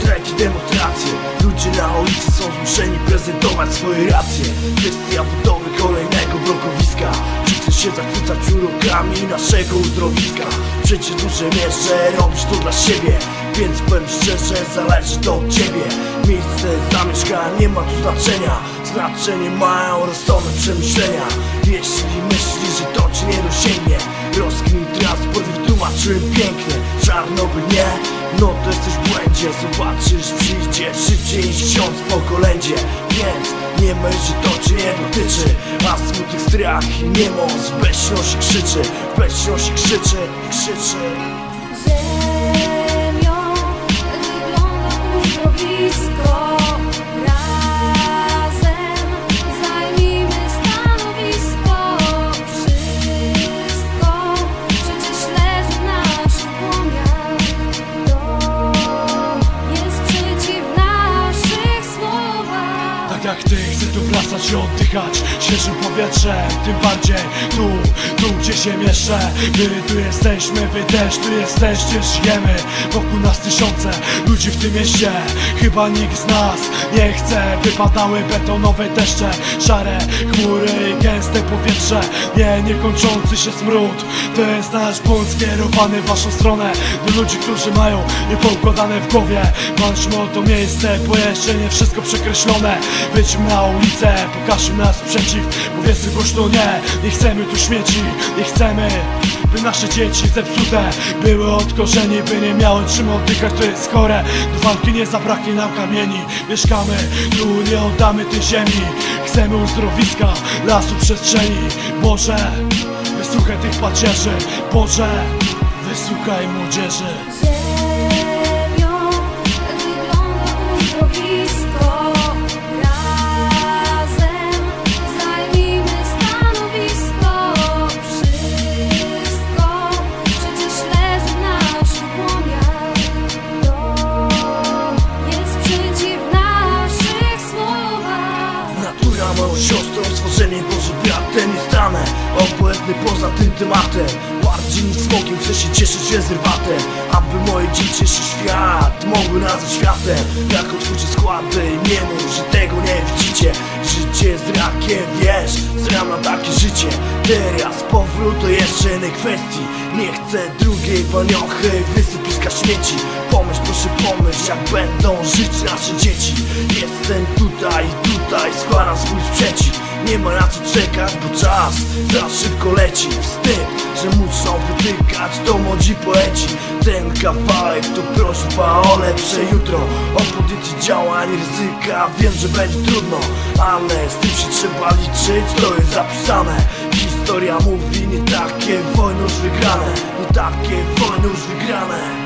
strajki, demonstracje Ludzie na ulicy są zmuszeni prezentować swoje racje. Kwestia budowy kolejnego blokowiska. Czy chcesz się zachwycać urokami naszego uzdrowiska? Przecież muszę jeszcze robić to dla siebie. Więc powiem szczerze, zależy to od ciebie. Miejsce zamieszkania nie ma tu znaczenia. Znaczenie mają rozsądne przemyślenia. Jeśli myślisz, że to ci nie dosięgnie no to jesteś w błędzie Zobaczysz, przyjdzie szybciej niż ksiądz po kolędzie Więc nie myśl, że to cię nie dotyczy A smutek, strach i niemoc. Bezsilności krzyczy W bezsilności krzyczy, krzyczy wracać i oddychać Świeżym powietrzem, tym bardziej tu, tu gdzie się mieszczę My tu jesteśmy, wy też tu jesteście, żyjemy Wokół nas tysiące ludzi w tym mieście. Chyba nikt z nas nie chce Wypadały betonowe deszcze Szare chmury i gęste powietrze Nie, niekończący się smród. To jest nasz błąd skierowany w waszą stronę Do ludzi, którzy mają niepoukładane w głowie. Walczmy o to miejsce, bo jeszcze nie wszystko przekreślone. Wyjdźmy na ulicę, pokażmy nas sprzeciw. Powiedzmy głośno nie, nie chcemy tu śmieci Nie chcemy, by nasze dzieci zepsute Były od korzeni, by nie miały czym oddychać To jest chore, do walki nie zabraknie nam kamieni Mieszkamy, tu nie oddamy tej ziemi. Chcemy uzdrowiska, lasu przestrzeni. Boże, wysłuchaj tych pacierzy. Boże, wysłuchaj młodzieży siostrą, stworzenie Boże bratem jest dane Obłędny poza tym tematem. Bardziej niż smokiem chcę się cieszyć rezerwatem Aby moje dzieci jeszcze świat mogły nazwać światem Jako twórczy składy nie mów, że tego nie widzicie. Życie jest rakiem, wiesz, zram na takie życie. Teraz powrót do jeszcze jednej kwestii. Nie chcę drugiej paniochy, wysypiska śmieci. Pomyśl, proszę pomyśl, jak będą żyć nasze dzieci. Jestem tutaj tutaj składam swój sprzeciw. Nie ma na co czekać, bo czas za szybko leci. Wstyd, że muszą wytykać to młodzi poeci. Ten kawałek to prośba o lepsze jutro. O podjęcie działań, ryzyka Wiem, że będzie trudno, ale z tym się trzeba liczyć To jest zapisane. Historia mówi nie takie wojny już wygrane Nie takie wojny już wygrane